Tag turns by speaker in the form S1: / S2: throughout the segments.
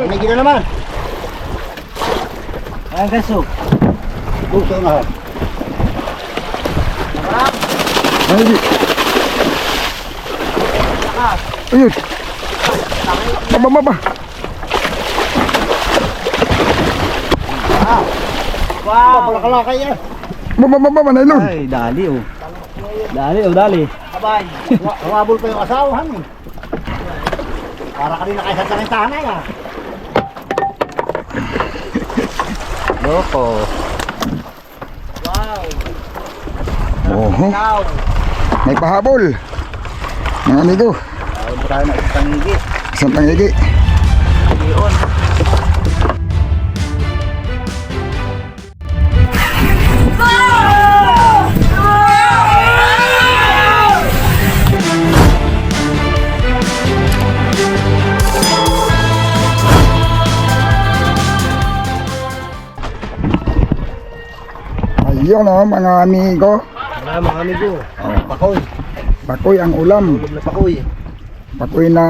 S1: May gina naman. Ayan kaso. Gusto na.
S2: Ay, di. Ayun. Baba, baba.
S1: Wow! Palakalakay yan.
S2: Baba, baba, manaylon.
S3: Ay, dali oh. Dali oh, dali.
S1: Abay. Humabol pa yung asawahan eh. Para kanina kayo sa tarintahan ay ah.
S3: Loko.
S1: Wow!
S2: Oho,
S1: Wow!
S2: may pahabol. Mga amigo,
S1: Ay, tayo na isang higi.
S2: isang tangigi.
S1: Yun.
S2: Oh, mga amigo.
S1: Wala mga amigo. Pakoy.
S2: Pakoy ang ulam.
S1: Tulog na pakoy.
S2: Pakoy na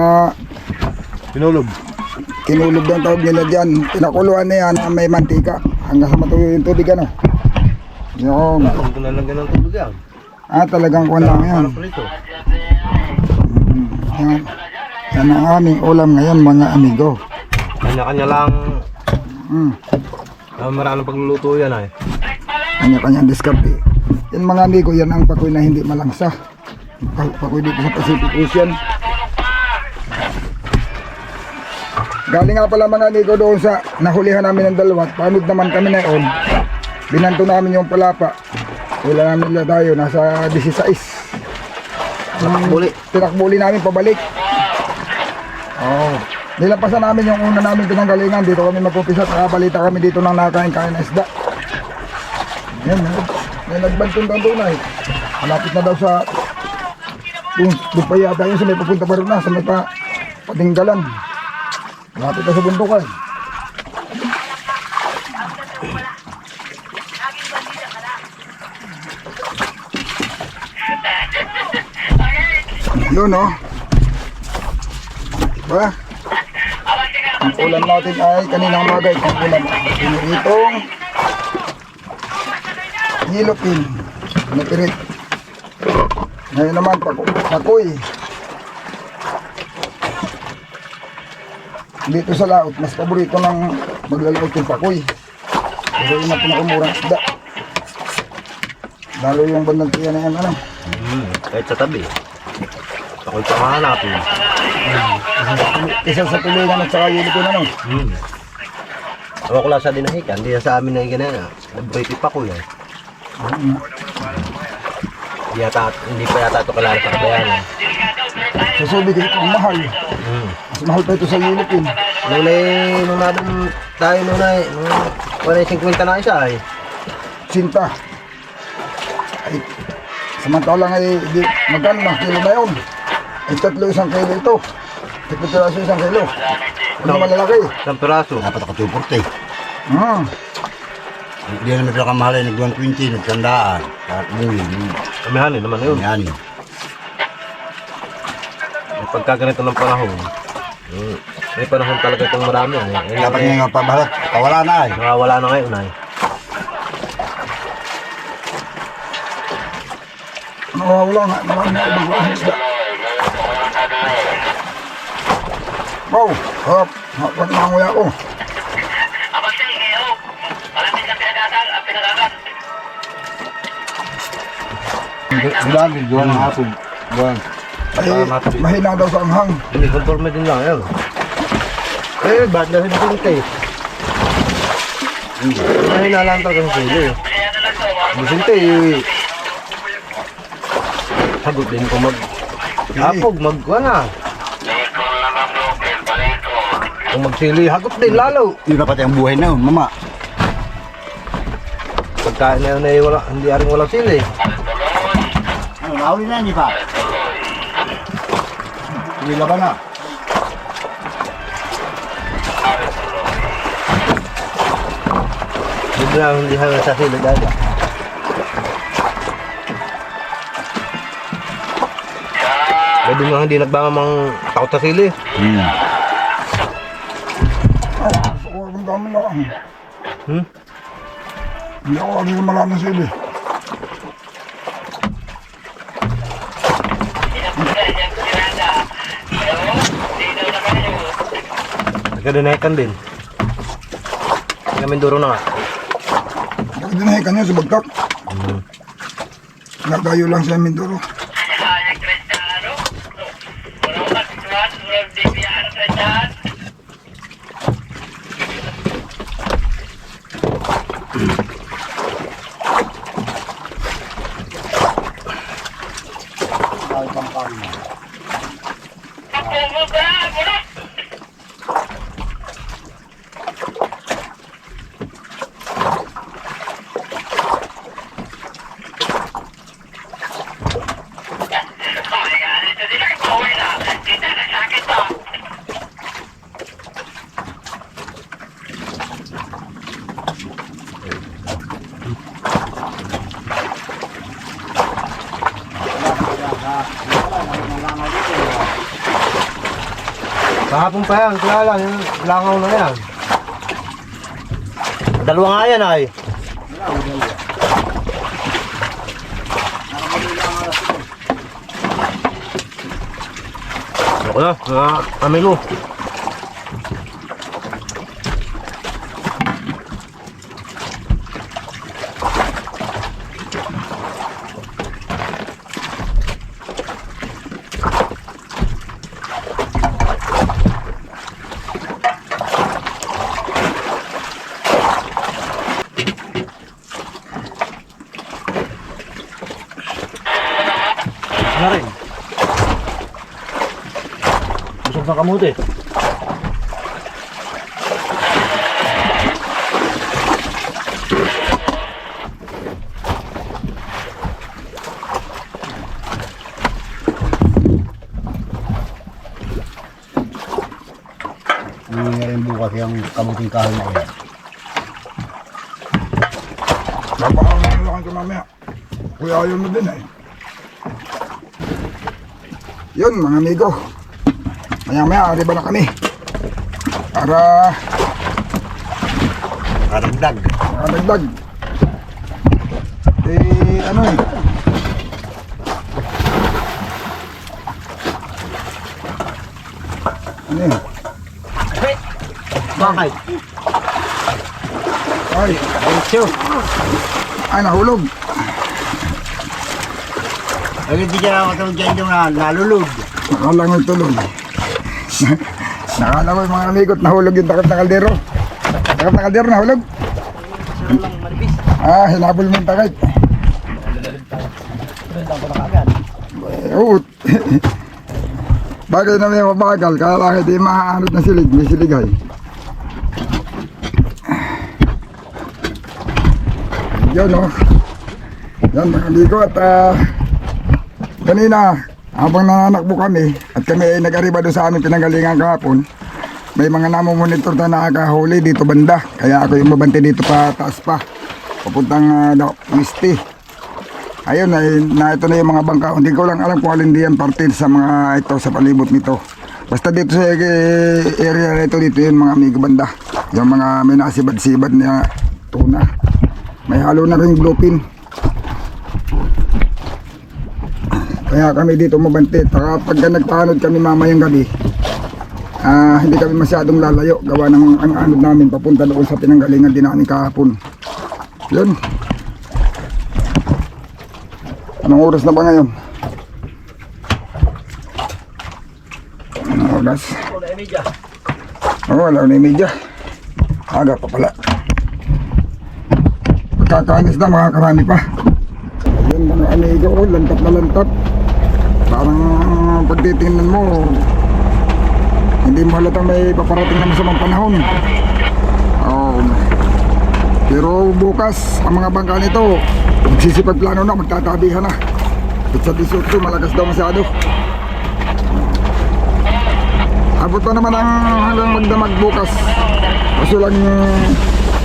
S1: Pinulog.
S2: kinulog ng tawag nila dyan. Pinakuluan na yan na may mantika. Hanggang sa matuloy yung tubig ano. Yung,
S1: Kung na lang ganun tulog yan.
S2: ah talagang kuwan lang yan.
S1: Prito.
S2: Yan. Yan ang aming ulam ngayon mga amigo.
S1: Kanya-kanya lang.
S2: Hmm.
S1: Uh, maraming pagluluto yan ay.
S2: Kanya-kanyang diskarte. Yan mga amigo, yan ang pakoy na hindi malangsa. Pa- Pakoy dito sa Pacific Ocean. Galing nga pala mga amigo doon sa nahulihan namin ng dalawa. at Panod naman kami na yun. Binanto namin yung palapa. Wala namin nila tayo, nasa 16.
S1: Natakbuli.
S2: Tinakbuli namin pabalik. Oh. Nilampasan namin yung una namin pinanggalingan. Dito kami magpupisa. Nakabalita kami dito ng nakain-kain na isda. Yan, may, may nagbantong daw doon ay. Malapit na daw sa... Doon, doon pa yata yun sa may pupunta pa rin na. Sa may pa... Patinggalan. Malapit na sa bundukan. Yun oh. Diba? Ang ulam natin ay kaninang umaga itong ulam. Pinitong Yilopin. Napirit. Ngayon naman, pako, pakoy. Dito sa laot, mas paborito ng maglalaot yung pakoy. Pero yung mga pinakamurang isda. Lalo yung bandang tiyan na yan, ano.
S1: Hmm, kahit sa tabi. Ako'y pangahanapin.
S2: Isa sa tulingan at saka yilopin, ano.
S1: Hmm. Ako ko lang sa dinahikan, hindi na sa amin na yung ganyan. Nag-break pa ko yan. Hindi, yata, hindi pa yata ito kalala sa kabayanan.
S2: Sa subi kasi ang mahal.
S1: Hmm.
S2: Mas mahal pa ito sa yilopin.
S1: Nung na nung nadun tayo nung na, nung wala yung 50 na isa ay.
S2: Sinta. Ay, samantalang ay di, magkano na kilo na yun? Ay tatlo isang kilo ito. Tatlo isang kilo. Ano malalaki?
S1: Isang piraso.
S4: Dapat ako 240.
S2: Ah,
S4: Hindi naman pinakamahal ay nag-120, nagtandaan. Lahat muli.
S1: Kamihanin naman yun.
S4: Yan.
S1: Pagka ganito ng panahon, hmm, may panahon talaga itong marami. Eh.
S4: Dapat nga pabalat. Kawala na ay.
S1: Nakawala na ngayon ay.
S2: nawawala nga. Marami na ibang klaseng isda. Wow, harap. Harap na ang ko.
S4: Bulan, bulan ng hapon. Bulan.
S2: Ay, mahina daw sa anghang.
S1: Hindi, conforme din lang yun. Eh, bad na rin din kayo. Mahina lang talaga sa sili. Bisinte eh. Sagot din ko mag... Hapog, mag... Wala. Kung magsili, hagot din lalo.
S4: Yun na pati ang buhay na yun, mama.
S1: Pagkain na yun eh, wala, hindi aring walang sili.
S4: Ano, nahuli na niya pa.
S2: Hindi laban na.
S1: Hindi na hindi hanggang sa sili dahil. Pwede nga hindi nagbangamang takot sa sili.
S4: Hmm.
S2: dami na.
S3: Hmm?
S2: Hindi ako ano yung maraming sili.
S3: Nagkadinayakan din. Kami duro na nga.
S2: Dinahikan niya sa bagtak? Nagayo lang sa Mindoro.
S1: Dahil pang kami.
S3: Kahapon pa yan, kaya lang, yung langaw na yan. Dalawa nga yan ay. Ako na, mga amigo. Na rin. Busog.
S1: Hindi nga rin bukas yung kamuting kahoy na yan.
S2: Napakang lang ko mamaya. Kuya ayaw mo din eh. Yun mga amigo. Maya maya, arriba na kami. Para
S4: Karagdag.
S2: makadagdag. Eh, ano eh. Ano eh.
S3: Bakit?
S2: Ay,
S3: Diretso.
S2: ay nahulog.
S4: Ay, hindi ka itong dyan yung na- nalulog.
S2: Nakala ko tuloy. Nakala ko yung mga amigot nahulog yung takip na kaldero. Takip na kaldero nahulog. Ah, hinabol mo yung. Eh, Oo. Bagay na may mabagal, kaya lang hindi maaanod na silig, may siligay. Yun o. Yan mga at ah, kanina habang nananakbo kami at kami ay nag-arriba doon sa aming pinanggalingan kahapon may mga namomonitor na nakakahuli dito banda. Kaya ako yung mabante dito pa taas pa papuntang uh, Misty ayun ay, na ito na yung mga bangka. Hindi ko lang alam kung alin diyan parte sa mga ito sa palibot nito. Basta dito sa eh, area na ito dito yung mga amigo banda. Yung mga may nasibad-sibad na tuna. May halo na rin bluefin Kaya kami dito mabante. Saka pagka nagpaanod kami mamayang gabi, ah, hindi kami masyadong lalayo. Gawa ng ang anod namin papunta doon sa pinanggalingan din namin kahapon. Yun. Anong oras na ba ngayon? Anong oras? Oo, wala na yung media. Aga pa pala. Pagkakanis na, makakarami pa. Ayun mga amigo ko, lantat na lantat. Parang pagtitingnan mo, hindi mo halatang may paparating na masamang panahon. Oh. Pero bukas, ang mga bangka nito, magsisipag plano na, magtatabihan na. At sa 18, malakas daw masyado. Abot pa naman ang hanggang magdamag bukas. Kaso lang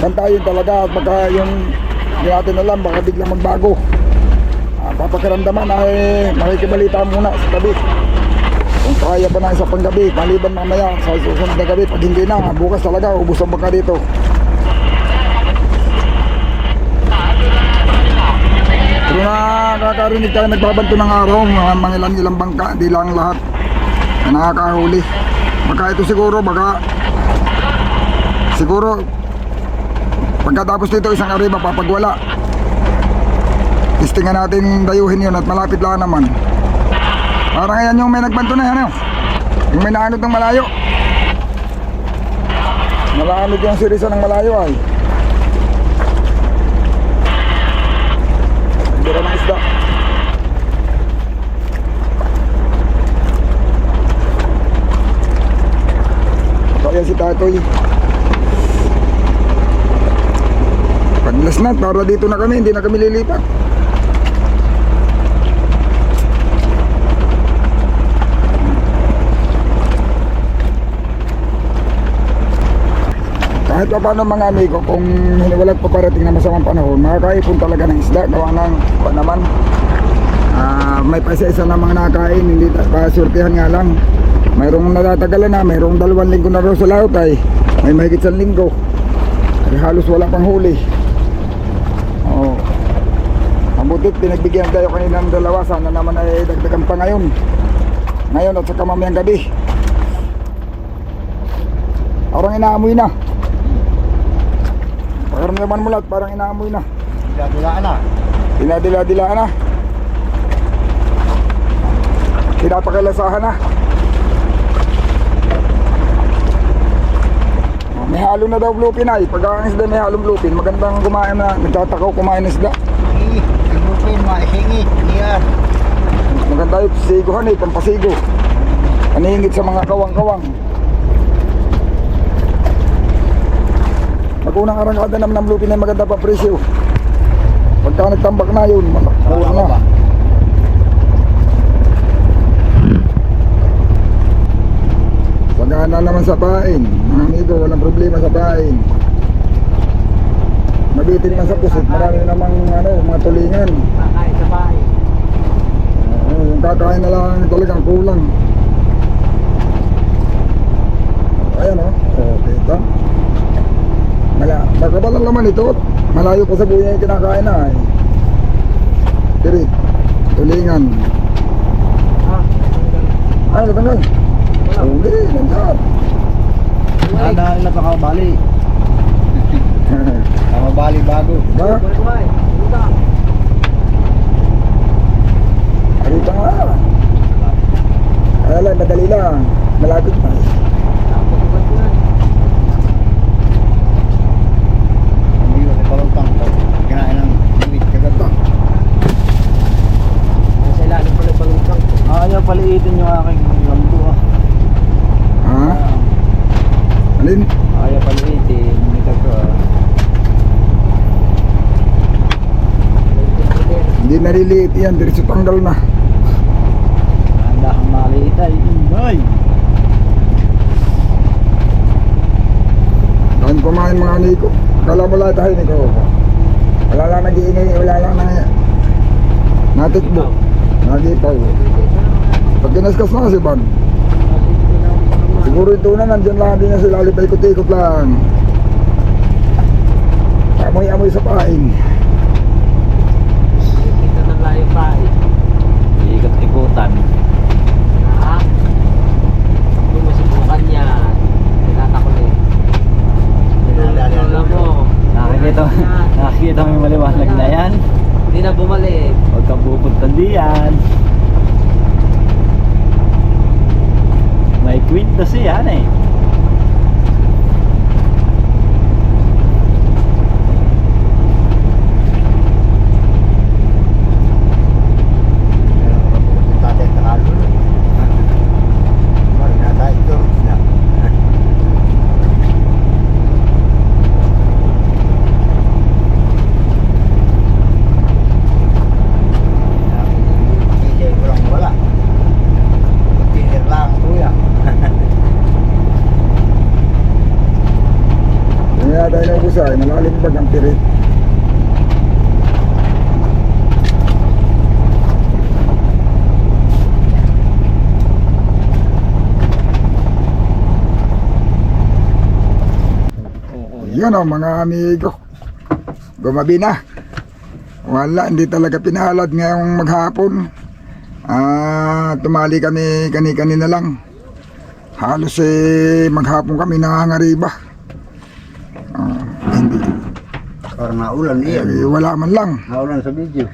S2: bantayin talaga at baka yung hindi natin alam, baka biglang magbago papakiramdaman ay makikibalita muna sa tabi kung kaya pa na isa pang gabi maliban mamaya sa susunod na gabi pag hindi na bukas talaga ubos ang baka dito. Pero nakakarinig tayo nagbabanto ng araw mga ilan ilang bangka di lang lahat na nakakahuli. Baka ito siguro baka siguro pagkatapos dito isang ariba papagwala. Testingan natin dayuhin yun at malapit lang naman. Parang ayan yung may nagbanto na yan. Yung may naanod ng malayo. Nalaanod yung sirisa ng malayo ay. Bira ng isda. Kaya si Tatoy. Paglas na, para dito na kami, hindi na kami lilipat. Kahit pa paano mga amigo, kung hiniwalag pa parating na masamang panahon, makakaipon talaga ng isda, gawa ng pa naman. Ah, may paisa-isa na mga nakain, hindi pasurtihan nga lang. Mayroong natatagalan na, mayroong dalawang linggo na raw sa laot ay may mahigit sa linggo. Ay halos wala pang huli. Oo. Ang butit, pinagbigyan tayo kanina ng dalawa, sana naman ay dagdagan pa ngayon. Ngayon at saka mamayang gabi. Parang inaamoy na. Pakaramdaman mo lahat, parang inaamoy na.
S1: Dila-dilaan na.
S2: Dinadila-dilaan na. Pinapakilasahan na. Oh, May halo na daw bluepin ay. Pag ang isda may halong bluepin, magandang kumain na. Nagtatakaw kumain ng isda.
S1: Hingi. Hingi. Maihingi. Hingian.
S2: Maganda yung pasiguhan eh, pampasigo. Paningit sa mga kawang-kawang. Unang arangkada naman ng bluepin ay maganda pa presyo. Pagka nagtambak na yun, mura na. Pagana naman sa pain, mga amigo, walang problema sa pain. Mabitin man sa pusit, marami namang ano, mga tulingan.
S1: Kakain sa bahay.
S2: Oo, yung kakain na lang talagang kulang. Ayan o, oh, kita. Mala, magkabal ang laman ito. Malayo pa sa buya yung kinakain na eh. Tirik, tulingan. Ay, natanggal. Huli, nandiyan.
S1: Dahil na pakabali. Pakabali bago.
S2: Ba? Arita nga. Lang, madali lang. Malapit na.
S1: Ang sa palutang. Kinain ng limit kaganda. Sa ilalim pala palutang. Ayaw paliitin yung aking lambo ah.
S2: Ha? Alin?
S1: Ayaw paliitin. May ko ah.
S2: Hindi naliliit yan. Diretso tanggal na.
S1: Handa kang maliit ay. Ay!
S2: Dahil kumain mga niko. Kala mo lahat tayo niko. Wala lang nag-iingay, wala lang na natikbo. Nagipaw. Pag kinaskas na si Ban. Siguro ito na nandyan lang din niya sila alipay ikot-ikot lang. Amoy-amoy sa pain.
S1: Kita ng layo pa eh. Ikot-ikutan. Ha? Kung masubukan yan, tinatakol eh. Alam mo.
S5: Nakikita, nakikita mo yung maliwanag na yan.
S1: Hindi na bumalik.
S5: Huwag kang pupunta diyan. May siya yan eh.
S2: Kaya tayo ng busa ay malalim bag ang pirit. Yan o mga amigo. Gumabi na. Wala, hindi talaga pinalad ngayong maghapon. Ah, tumali kami kani-kanina lang. Halos eh, maghapon kami nangangariba. Ah, hindi,
S4: Parang naulan iyan.
S2: eh, wala man lang.
S4: Naulan sa video.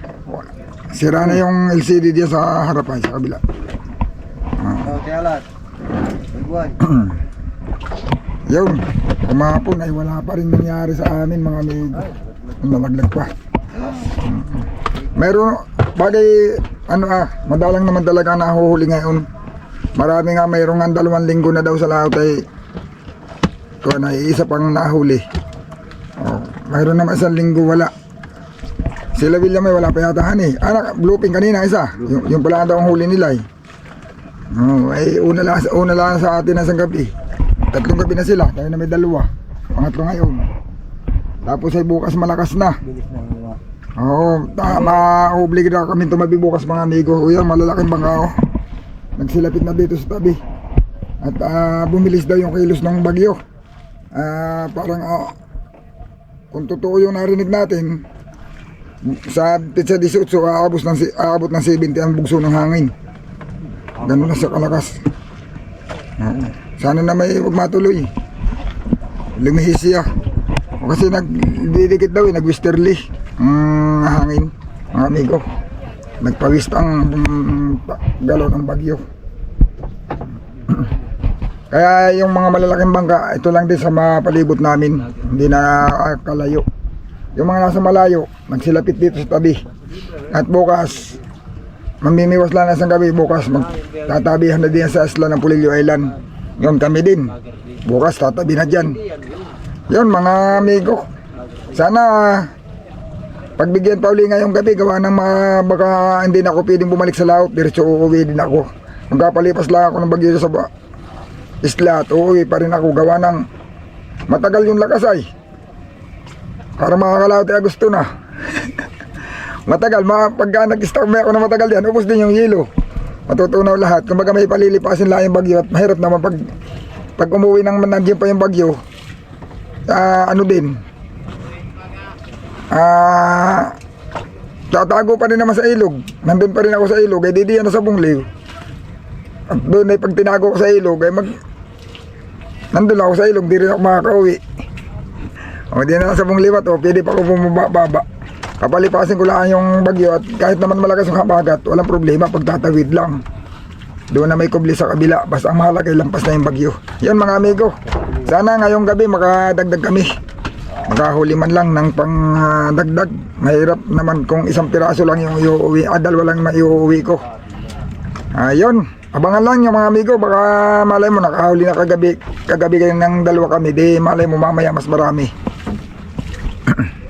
S2: Sira na yung LCD diyan sa harapan, sa kabila.
S3: Oh, tiyalat.
S2: Yun, kumapon ay wala pa rin nangyari sa amin mga amigo. Nalaglag pa. Meron, bagay, ano ah, madalang naman talaga nahuhuli ngayon. Marami nga mayroong nga dalawang linggo na daw sa lahat ay kung na isa pang nahuli. Oh, mayroon naman isang linggo wala. Sila William ay wala pa yata hani. Anak, blooping kanina isa. Yung, yung pala daw ang huli nila eh. Oh, ay una lang, una lang sa atin isang gabi. Tatlong gabi na sila, tayo na may dalawa. Pangatlo ngayon. Tapos ay bukas malakas na. Oo, tama. Obligado kami tumabi bukas mga amigo. O yan, malalaking bangka oh. Nagsilapit na dito sa tabi. At ah, bumilis daw yung kilos ng bagyo. Ah, parang ah, kung totoo yung narinig natin, sa Pizza 18, aabot ng, aabot ng 70 ang bugso ng hangin. Ganun na sa kalakas. Oo. Sana na may huwag matuloy. Lumihis siya. O kasi nagdidikit daw eh, nag-westerly. Ang hangin, mga amigo. Nagpawist ang mm, galaw ng bagyo. Kaya yung mga malalaking bangka, ito lang din sa mga palibot namin. Hindi na ah, kalayo. Yung mga nasa malayo, nagsilapit dito sa tabi. At bukas, mamimiwas lang na isang gabi bukas magtatabihan na din sa isla ng Pulilio Island yun kami din. Bukas tatabi na dyan. Yun mga amigo. Sana pagbigyan pa uli ngayong gabi gawa ng mga baka hindi na ako pwedeng bumalik sa laot diretso uuwi din ako. Magkapalipas lang ako ng bagyo sa ba isla at uuwi pa rin ako gawa ng matagal yung lakas ay. Para makakalaot ay gusto na. Matagal, ma pagka may ako na matagal yan, ubos din yung yelo. Matutunaw lahat. Kumbaga may palilipasin lang yung bagyo at mahirap naman pag pag umuwi ng nandiyan pa yung bagyo. ah, ano din? Ah, tatago pa rin naman sa ilog. Nandun pa rin ako sa ilog, ay di na sa bungliw. At doon ay pag tinago ko sa ilog, ay mag nandun ako sa ilog, di rin ako makakauwi. O di na sa bungliw at o, pwede pa ako bumababa. Papalipasin ko lang yung bagyo at kahit naman malakas yung habagat, walang problema pagtatawid lang. Doon na may kubli sa kabila, basta ang mahalaga ay lampas na yung bagyo. Yan mga amigo, sana ngayong gabi makadagdag kami. Makahuli man lang ng pang ah, dagdag. Mahirap naman kung isang piraso lang yung iuwi, ah, dalawa lang maiuwi ko. Ayun, abangan lang yung mga amigo, baka malay mo nakahuli na kagabi, kagabi kayo ng dalawa kami, di malay mo mamaya mas marami.